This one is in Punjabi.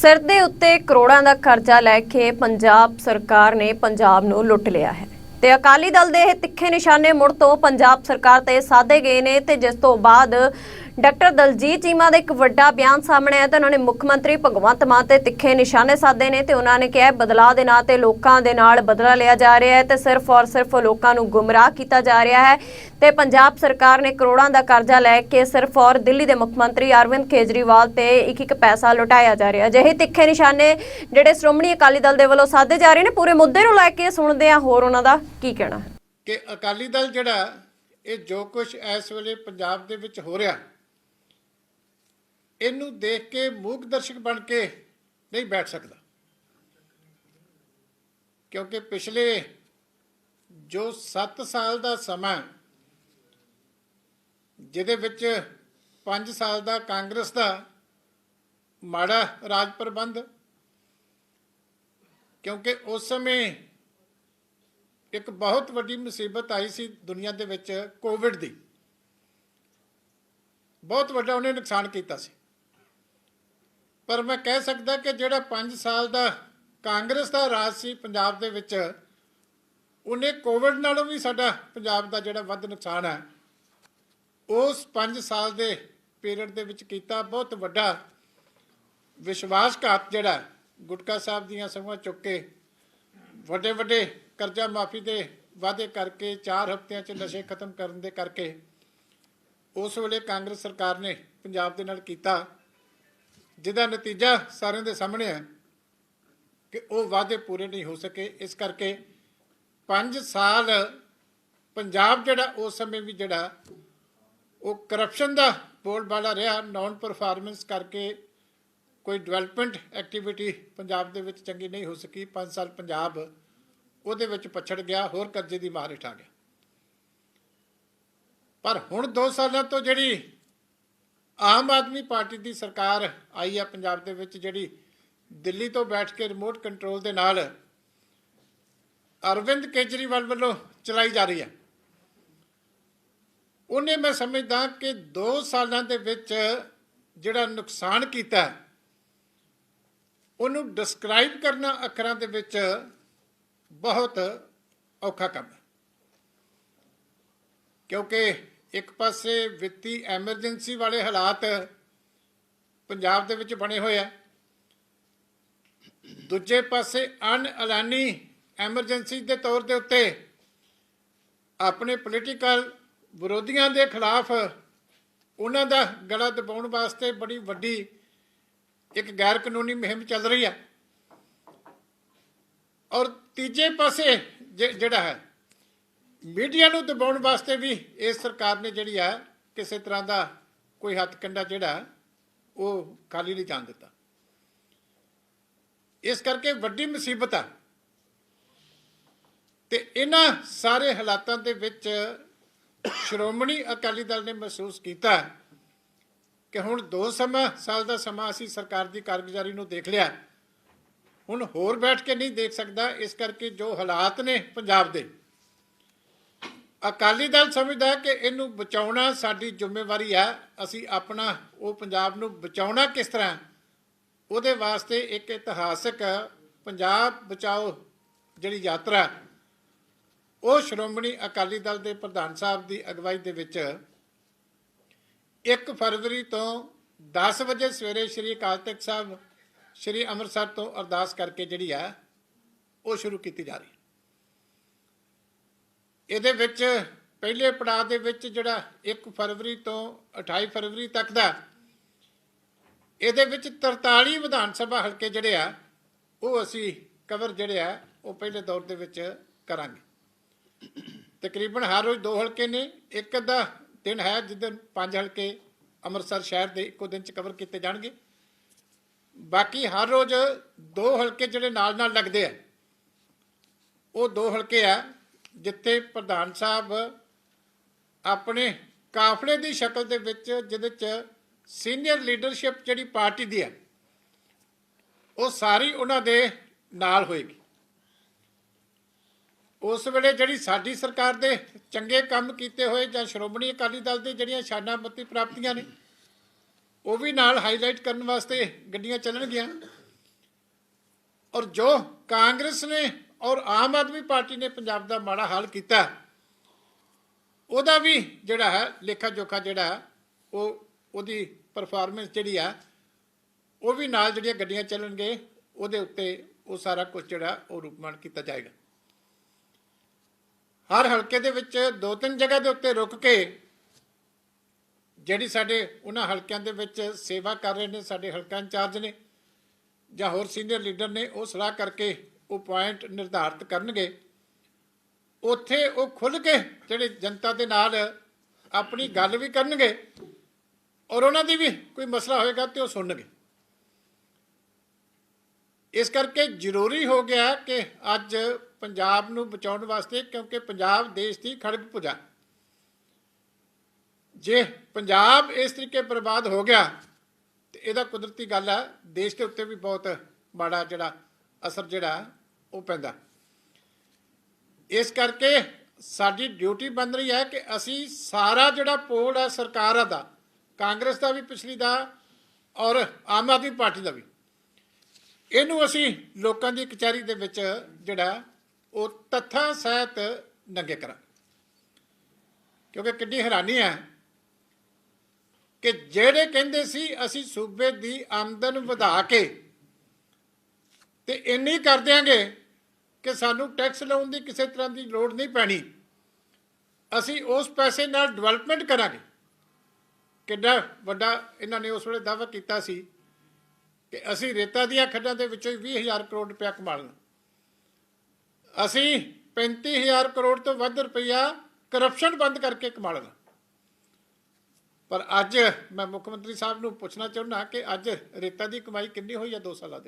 ਸਿਰ ਦੇ ਉੱਤੇ ਕਰੋੜਾਂ ਦਾ ਖਰਚਾ ਲੈ ਕੇ ਪੰਜਾਬ ਸਰਕਾਰ ਨੇ ਪੰਜਾਬ ਨੂੰ ਲੁੱਟ ਲਿਆ ਹੈ। ਤੇ ਅਕਾਲੀ ਦਲ ਦੇ ਇਹ ਤਿੱਖੇ ਨਿਸ਼ਾਨੇ ਮੁੜ ਤੋਂ ਪੰਜਾਬ ਸਰਕਾਰ ਤੇ ਸਾਧੇ ਗਏ ਨੇ ਤੇ ਜਿਸ ਤੋਂ ਬਾਅਦ ਡਾਕਟਰ ਦਲਜੀਤ ਚੀਮਾ ਦਾ ਇੱਕ ਵੱਡਾ ਬਿਆਨ ਸਾਹਮਣੇ ਆਇਆ ਤੇ ਉਹਨਾਂ ਨੇ ਮੁੱਖ ਮੰਤਰੀ ਭਗਵੰਤ ਮਾਨ ਤੇ ਤਿੱਖੇ ਨਿਸ਼ਾਨੇ ਸਾਧੇ ਨੇ ਤੇ ਉਹਨਾਂ ਨੇ ਕਿਹਾ ਬਦਲਾਅ ਦੇ ਨਾਂ ਤੇ ਲੋਕਾਂ ਦੇ ਨਾਲ ਬਦਲਾ ਲਿਆ ਜਾ ਰਿਹਾ ਹੈ ਤੇ ਸਿਰਫ ਔਰ ਸਿਰਫ ਲੋਕਾਂ ਨੂੰ ਗੁੰਮਰਾਹ ਕੀਤਾ ਜਾ ਰਿਹਾ ਹੈ ਤੇ ਪੰਜਾਬ ਸਰਕਾਰ ਨੇ ਕਰੋੜਾਂ ਦਾ ਕਰਜ਼ਾ ਲੈ ਕੇ ਸਿਰਫ ਔਰ ਦਿੱਲੀ ਦੇ ਮੁੱਖ ਮੰਤਰੀ ਅਰਵਿੰਦ ਕੇਜਰੀਵਾਲ ਤੇ ਇੱਕ ਇੱਕ ਪੈਸਾ ਲੁਟਾਇਆ ਜਾ ਰਿਹਾ। ਅਜਿਹੇ ਤਿੱਖੇ ਨਿਸ਼ਾਨੇ ਜਿਹੜੇ ਸ਼੍ਰੋਮਣੀ ਅਕਾਲੀ ਦਲ ਦੇ ਵੱਲੋਂ ਸਾਧੇ ਜਾ ਰਹੇ ਨੇ, ਪੂਰੇ ਮੁੱਦੇ ਨੂੰ ਲੈ ਕੇ ਸੁਣਦੇ ਆ ਹੋਰ ਉਹਨਾਂ ਦਾ ਕੀ ਕਹਿਣਾ ਹੈ। ਕਿ ਅਕਾਲੀ ਦਲ ਜਿਹੜਾ, ਇਹ ਜੋ ਕੁਝ ਇਸ ਵੇਲੇ ਪੰਜਾਬ ਦੇ ਵਿੱਚ ਹੋ ਰਿਹਾ ਇਹਨੂੰ ਦੇਖ ਕੇ ਮੂਕ ਦਰਸ਼ਕ ਬਣ ਕੇ ਨਹੀਂ ਬੈਠ ਸਕਦਾ। ਕਿਉਂਕਿ ਪਿਛਲੇ ਜੋ 7 ਸਾਲ ਦਾ ਸਮਾਂ ਜਿਹਦੇ ਵਿੱਚ 5 ਸਾਲ ਦਾ ਕਾਂਗਰਸ ਦਾ ਮਾੜਾ ਰਾਜ ਪ੍ਰਬੰਧ, ਕਿਉਂਕਿ ਉਸ ਸਮੇਂ ਇੱਕ ਬਹੁਤ ਵੱਡੀ ਮੁਸੀਬਤ ਆਈ ਸੀ ਦੁਨੀਆ ਦੇ ਵਿੱਚ ਕੋਵਿਡ ਦੀ। ਬਹੁਤ ਵੱਡਾ ਉਹਨੇ ਨੁਕਸਾਨ ਕੀਤਾ ਸੀ। ਪਰ ਮੈਂ ਕਹਿ ਸਕਦਾ ਕਿ ਜਿਹੜਾ 5 ਸਾਲ ਦਾ ਕਾਂਗਰਸ ਦਾ ਰਾਜ ਸੀ ਪੰਜਾਬ ਦੇ ਵਿੱਚ, ਉਹਨੇ ਕੋਵਿਡ ਨਾਲੋਂ ਵੀ ਸਾਡਾ ਪੰਜਾਬ ਦਾ ਜਿਹੜਾ ਵੱਧ ਨੁਕਸਾਨ ਹੈ, ਉਸ 5 ਸਾਲ ਦੇ ਪੀਰੀਅਡ ਦੇ ਵਿੱਚ ਕੀਤਾ ਬਹੁਤ ਵੱਡਾ ਵਿਸ਼ਵਾਸਘਾਤ ਜਿਹੜਾ ਗੁਟਕਾ ਸਾਹਿਬ ਦੀਆਂ ਸਮਾਂ ਚੁੱਕ ਕੇ ਵੱਡੇ ਵੱਡੇ ਕਰਜ਼ਾ ਮਾਫੀ ਦੇ ਵਾਅਦੇ ਕਰਕੇ 4 ਹਫ਼ਤਿਆਂ 'ਚ ਨਸ਼ੇ ਖਤਮ ਕਰਨ ਦੇ ਕਰਕੇ ਉਸ ਵੇਲੇ ਕਾਂਗਰਸ ਸਰਕਾਰ ਨੇ ਪੰਜਾਬ ਦੇ ਨਾਲ ਕੀਤਾ। ਜਿਹਦਾ ਨਤੀਜਾ ਸਾਰਿਆਂ ਦੇ ਸਾਹਮਣੇ ਹੈ ਕਿ ਉਹ ਵਾਅਦੇ ਪੂਰੇ ਨਹੀਂ ਹੋ ਸਕੇ। ਇਸ ਕਰਕੇ 5 ਸਾਲ ਪੰਜਾਬ ਜਿਹੜਾ ਉਸ ਸਮੇਂ ਵੀ ਜਿਹੜਾ ਉਹ ਕਰਪਸ਼ਨ ਦਾ ਬੋਲਬਾਲਾ ਰਿਹਾ ਨਾਨ ਪਰਫਾਰਮੈਂਸ ਕਰਕੇ ਕੋਈ ਡਿਵੈਲਪਮੈਂਟ ਐਕਟੀਵਿਟੀ ਪੰਜਾਬ ਦੇ ਵਿੱਚ ਚੰਗੀ ਨਹੀਂ ਹੋ ਸਕੀ। 5 ਸਾਲ ਪੰਜਾਬ ਉਹਦੇ ਵਿੱਚ ਪਛੜ ਗਿਆ, ਹੋਰ ਕਰਜ਼ੇ ਦੀ ਮਾਰ ਹੇਠ ਆ ਗਿਆ। ਪਰ ਹੁਣ 2 ਸਾਲਾਂ ਤੋਂ ਜਿਹੜੀ ਆਮ ਆਦਮੀ ਪਾਰਟੀ ਦੀ ਸਰਕਾਰ ਆਈ ਆ ਪੰਜਾਬ ਦੇ ਵਿੱਚ ਜਿਹੜੀ ਦਿੱਲੀ ਤੋਂ ਬੈਠ ਕੇ ਰਿਮੋਟ ਕੰਟਰੋਲ ਦੇ ਨਾਲ ਅਰਵਿੰਦ ਕੇਜਰੀਵਾਲ ਵੱਲੋਂ ਚਲਾਈ ਜਾ ਰਹੀ ਹੈ ਉਹਨੇ ਮੈਂ ਸਮਝਦਾ ਕਿ 2 ਸਾਲਾਂ ਦੇ ਵਿੱਚ ਜਿਹੜਾ ਨੁਕਸਾਨ ਕੀਤਾ, ਉਹਨੂੰ ਡਿਸਕ੍ਰਾਈਬ ਕਰਨਾ ਅੱਖਰਾਂ ਦੇ ਵਿੱਚ ਬਹੁਤ ਔਖਾ ਕੰਮ ਹੈ। ਕਿਉਂਕਿ ਇੱਕ ਪਾਸੇ ਵਿੱਤੀ ਐਮਰਜੈਂਸੀ ਵਾਲੇ ਹਾਲਾਤ ਪੰਜਾਬ ਦੇ ਵਿੱਚ ਬਣੇ ਹੋਏ ਆ। ਦੂਜੇ ਪਾਸੇ ਅਨਐਲਾਨੀ ਐਮਰਜੈਂਸੀ ਦੇ ਤੌਰ ਦੇ ਉੱਤੇ ਆਪਣੇ ਪੋਲੀਟੀਕਲ ਵਿਰੋਧੀਆਂ ਦੇ ਖਿਲਾਫ ਉਹਨਾਂ ਦਾ ਗਲਾ ਦਬਾਉਣ ਵਾਸਤੇ ਬੜੀ ਵੱਡੀ ਇੱਕ ਗੈਰ ਕਾਨੂੰਨੀ ਮੁਹਿੰਮ ਚੱਲ ਰਹੀ ਹੈ ਔਰ ਤੀਜੇ ਪਾਸੇ ਜਿ- ਜਿਹੜਾ ਹੈ ਮੀਡੀਆ ਨੂੰ ਦਬਾਉਣ ਵਾਸਤੇ ਵੀ ਇਸ ਸਰਕਾਰ ਨੇ ਜਿਹੜੀ ਹੈ ਕਿਸੇ ਤਰ੍ਹਾਂ ਦਾ ਕੋਈ ਹੱਥ ਕੰਡਾ ਜਿਹੜਾ, ਉਹ ਖਾਲੀ ਨਹੀਂ ਜਾਣ ਦਿੱਤਾ। ਇਸ ਕਰਕੇ ਵੱਡੀ ਮੁਸੀਬਤ ਆ। ਤੇ ਇਹਨਾਂ ਸਾਰੇ ਹਾਲਾਤਾਂ ਦੇ ਵਿੱਚ ਸ਼੍ਰੋਮਣੀ ਅਕਾਲੀ ਦਲ ਨੇ ਮਹਿਸੂਸ ਕੀਤਾ ਕਿ ਹੁਣ 2 ਸਮਾਂ, ਸਾਲ ਦਾ ਸਮਾਂ ਅਸੀਂ ਸਰਕਾਰ ਦੀ ਕਾਰਗੁਜ਼ਾਰੀ ਨੂੰ ਦੇਖ ਲਿਆ। ਹੁਣ ਹੋਰ ਬੈਠ ਕੇ ਨਹੀਂ ਦੇਖ ਸਕਦਾ, ਇਸ ਕਰਕੇ ਜੋ ਹਾਲਾਤ ਨੇ ਪੰਜਾਬ ਦੇ ਅਕਾਲੀ ਦਲ ਸਮਝਦਾ ਕਿ ਇਹਨੂੰ ਬਚਾਉਣਾ ਸਾਡੀ ਜ਼ਿੰਮੇਵਾਰੀ ਹੈ। ਅਸੀਂ ਆਪਣਾ, ਉਹ ਪੰਜਾਬ ਨੂੰ ਬਚਾਉਣਾ ਕਿਸ ਤਰ੍ਹਾਂ ਉਹਦੇ ਵਾਸਤੇ ਇੱਕ ਇਤਿਹਾਸਕ ਪੰਜਾਬ ਬਚਾਓ ਜਿਹੜੀ ਯਾਤਰਾ ਉਹ ਸ਼੍ਰੋਮਣੀ ਅਕਾਲੀ ਦਲ ਦੇ ਪ੍ਰਧਾਨ ਸਾਹਿਬ ਦੀ ਅਗਵਾਈ ਦੇ ਵਿੱਚ 1 ਫਰਵਰੀ ਤੋਂ 10 ਵਜੇ ਸਵੇਰੇ ਸ੍ਰੀ ਅਕਾਲ ਤਖਤ ਸਾਹਿਬ, ਸ੍ਰੀ ਅੰਮ੍ਰਿਤਸਰ ਤੋਂ ਅਰਦਾਸ ਕਰਕੇ ਜਿਹੜੀ ਆ ਉਹ ਸ਼ੁਰੂ ਕੀਤੀ ਜਾ ਰਹੀ ਹੈ। ਇਹਦੇ ਵਿੱਚ ਪਹਿਲੇ ਪੜਾਅ ਦੇ ਵਿੱਚ ਜਿਹੜਾ 1 ਫਰਵਰੀ ਤੋਂ 28 ਫਰਵਰੀ ਤੱਕ ਦਾ, ਇਹਦੇ ਵਿੱਚ 43 ਵਿਧਾਨ ਸਭਾ ਹਲਕੇ ਜਿਹੜੇ ਆ, ਉਹ ਅਸੀਂ ਕਵਰ ਜਿਹੜੇ ਆ, ਉਹ ਪਹਿਲੇ ਦੌਰ ਦੇ ਵਿੱਚ ਕਰਾਂਗੇ। ਤਕਰੀਬਨ ਹਰ ਰੋਜ਼ ਦੋ ਹਲਕੇ ਨੇ, ਇੱਕ ਅੱਧਾ ਦਿਨ ਹੈ ਜਿੱਦਨ ਪੰਜ ਹਲਕੇ ਅੰਮ੍ਰਿਤਸਰ ਸ਼ਹਿਰ ਦੇ ਇੱਕੋ ਦਿਨ ਚ ਕਵਰ ਕੀਤੇ ਜਾਣਗੇ। ਬਾਕੀ ਹਰ ਰੋਜ਼ ਦੋ ਹਲਕੇ ਜਿਹੜੇ ਨਾਲ ਨਾਲ ਲੱਗਦੇ ਆ, ਉਹ ਦੋ ਹਲਕੇ ਆ ਜਿੱਥੇ ਪ੍ਰਧਾਨ ਸਾਹਿਬ ਆਪਣੇ ਕਾਫਲੇ ਦੀ ਸ਼ਕਲ ਦੇ ਵਿੱਚ, ਜਿਹਦੇ ਚ ਸੀਨੀਅਰ ਲੀਡਰਸ਼ਿਪ ਜਿਹੜੀ ਪਾਰਟੀ ਦੀ ਹੈ, ਉਹ ਸਾਰੀ ਉਹਨਾਂ ਦੇ ਨਾਲ ਹੋਏਗੀ। ਉਸ ਵੇਲੇ ਜਿਹੜੀ ਸਾਡੀ ਸਰਕਾਰ ਦੇ ਚੰਗੇ ਕੰਮ ਕੀਤੇ ਹੋਏ ਜਾਂ ਸ਼੍ਰੋਮਣੀ ਅਕਾਲੀ ਦਲ ਦੇ ਜਿਹੜੀਆਂ ਸ਼ਾਨਾਮਤੀ ਪ੍ਰਾਪਤੀਆਂ ਨੇ, ਉਹ ਵੀ ਨਾਲ ਹਾਈਲਾਈਟ ਕਰਨ ਵਾਸਤੇ ਗੱਡੀਆਂ ਚੱਲਣਗੀਆਂ। ਔਰ ਜੋ ਕਾਂਗਰਸ ਨੇ ਔਰ ਆਮ ਆਦਮੀ ਪਾਰਟੀ ਨੇ ਪੰਜਾਬ ਦਾ ਮਾੜਾ ਹਾਲ ਕੀਤਾ। ਉਹਦਾ ਵੀ ਜਿਹੜਾ ਹੈ, ਲੇਖਾ ਜੋਖਾ ਜਿਹੜਾ ਉਹ ਉਹਦੀ ਪਰਫਾਰਮੈਂਸ ਜਿਹੜੀ ਆ ਉਹ ਵੀ ਨਾਲ ਜਿਹੜੀਆਂ ਗੱਡੀਆਂ ਚੱਲਣਗੇ, ਉਹਦੇ ਉੱਤੇ ਉਹ ਸਾਰਾ ਕੁਝ ਜਿਹੜਾ ਉਹ ਰੂਪਮਾਨ ਕੀਤਾ ਜਾਏਗਾ। ਹਰ ਹਲਕੇ ਦੇ ਵਿੱਚ ਦੋ ਤਿੰਨ ਜਗ੍ਹਾ ਦੇ ਉੱਤੇ ਰੁਕ ਕੇ ਜਿਹੜੀ ਸਾਡੇ ਉਹਨਾਂ ਹਲਕਿਆਂ ਦੇ ਵਿੱਚ ਸੇਵਾ ਕਰ ਰਹੇ ਨੇ, ਸਾਡੇ ਹਲਕਾ ਇੰਚਾਰਜ ਨੇ ਜਾਂ ਹੋਰ ਸੀਨੀਅਰ ਲੀਡਰ ਨੇ, ਉਹ ਸਲਾਹ ਕਰਕੇ ਉਹ ਪੁਆਇੰਟ ਨਿਰਧਾਰਿਤ ਕਰਨਗੇ। ਉੱਥੇ ਉਹ ਖੁੱਲ ਕੇ ਜਿਹੜੇ ਜਨਤਾ ਦੇ ਨਾਲ ਆਪਣੀ ਗੱਲ ਵੀ ਕਰਨਗੇ ਔਰ ਉਹਨਾਂ ਦੀ ਵੀ ਕੋਈ ਮਸਲਾ ਹੋਏਗਾ ਤੇ ਉਹ ਸੁਣਨਗੇ। ਇਸ ਕਰਕੇ ਜ਼ਰੂਰੀ ਹੋ ਗਿਆ ਕਿ ਅੱਜ ਪੰਜਾਬ ਨੂੰ ਬਚਾਉਣ ਵਾਸਤੇ ਕਿਉਂਕਿ ਪੰਜਾਬ ਦੇਸ਼ ਦੀ ਖੜਗ ਪੁਜਾ ਜੇ ਪੰਜਾਬ ਇਸ ਤਰੀਕੇ ਬਰਬਾਦ ਹੋ ਗਿਆ ਤੇ ਇਹਦਾ ਕੁਦਰਤੀ ਗੱਲ ਹੈ ਦੇਸ਼ ਦੇ ਉੱਤੇ ਵੀ ਬਹੁਤ ਮਾੜਾ ਜਿਹੜਾ ਅਸਰ ਜਿਹੜਾ ਉਹ ਪੈਂਦਾ। ਇਸ ਕਰਕੇ ਸਾਡੀ ਡਿਊਟੀ ਬਣ ਰਹੀ ਹੈ ਕਿ ਅਸੀਂ ਸਾਰਾ ਜਿਹੜਾ ਪੋਲ ਹੈ ਸਰਕਾਰਾਂ ਦਾ, ਕਾਂਗਰਸ ਦਾ ਵੀ, ਪਿਛਲੀ ਦਾ ਔਰ ਆਮ ਆਦਮੀ ਪਾਰਟੀ ਦਾ ਵੀ, ਇਹਨੂੰ ਅਸੀਂ ਲੋਕਾਂ ਦੀ ਕਚਹਿਰੀ ਦੇ ਵਿੱਚ ਜਿਹੜਾ ਉਹ ਤੱਥਾਂ ਸਹਿਤ ਨੰਗੇ ਕਰਾਂ ਕਿਉਂਕਿ ਕਿੰਨੀ ਹੈਰਾਨੀ ਹੈ ਕਿ ਜਿਹੜੇ ਕਹਿੰਦੇ ਸੀ ਅਸੀਂ ਸੂਬੇ ਦੀ ਆਮਦਨ ਵਧਾ ਕੇ ਤੇ ਇੰਨੀ ਕਰ ਦਿਆਂਗੇ ਕਿ ਸਾਨੂੰ ਟੈਕਸ ਲਾਉਣ ਦੀ ਕਿਸੇ ਤਰ੍ਹਾਂ ਦੀ ਲੋੜ ਨਹੀਂ ਪੈਣੀ। ਅਸੀਂ ਉਸ ਪੈਸੇ ਨਾਲ ਡਿਵੈਲਪਮੈਂਟ ਕਰਾਂਗੇ। ਕਿੰਨਾ ਵੱਡਾ ਇਹਨਾਂ ਨੇ ਉਸ ਵੇਲੇ ਦਾਅਵਾ ਕੀਤਾ ਸੀ ਕਿ ਅਸੀਂ ਰੇਤਾ ਦੀਆਂ ਖੱਡਾਂ ਦੇ ਵਿੱਚੋਂ ਹੀ 20000 ਕਰੋੜ ਰੁਪਇਆ ਕਮਾ ਲੈਣਾ। ਅਸੀਂ 35000 ਕਰੋੜ ਤੋਂ ਵੱਧ ਰੁਪਇਆ ਕਰਪਸ਼ਨ ਬੰਦ ਕਰਕੇ ਕਮਾ ਲੈਣਾ। ਪਰ ਅੱਜ ਮੈਂ ਮੁੱਖ ਮੰਤਰੀ ਸਾਹਿਬ ਨੂੰ ਪੁੱਛਣਾ ਚਾਹੁੰਦਾ ਕਿ ਅੱਜ ਰੇਤਾ ਦੀ ਕਮਾਈ ਕਿੰਨੀ ਹੋਈ ਹੈ 2 ਸਾਲਾਂ ਦੇ